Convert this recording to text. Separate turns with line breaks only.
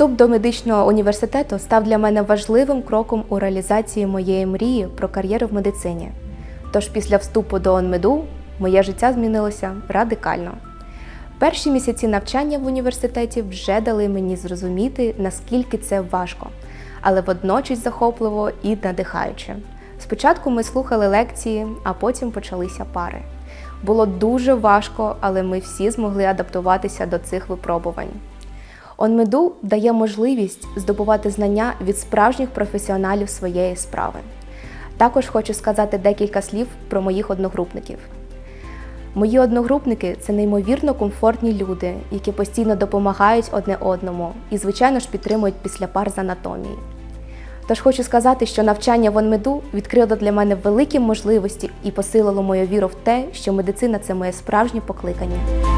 Вступ до медичного університету став для мене важливим кроком у реалізації моєї мрії про кар'єру в медицині. Тож після вступу до ОНМЕДУ моє життя змінилося радикально. Перші місяці навчання в університеті вже дали мені зрозуміти, наскільки це важко, але водночас захопливо і надихаюче. Спочатку ми слухали лекції, а потім почалися пари. Було дуже важко, але ми всі змогли адаптуватися до цих випробувань. ОНМЕДУ дає можливість здобувати знання від справжніх професіоналів своєї справи. Також хочу сказати декілька слів про моїх одногрупників. Мої одногрупники це неймовірно комфортні люди, які постійно допомагають одне одному і, звичайно ж, підтримують після пар з анатомії. Тож хочу сказати, що навчання в ОНМЕДУ відкрило для мене великі можливості і посилило мою віру в те, що медицина це моє справжнє покликання.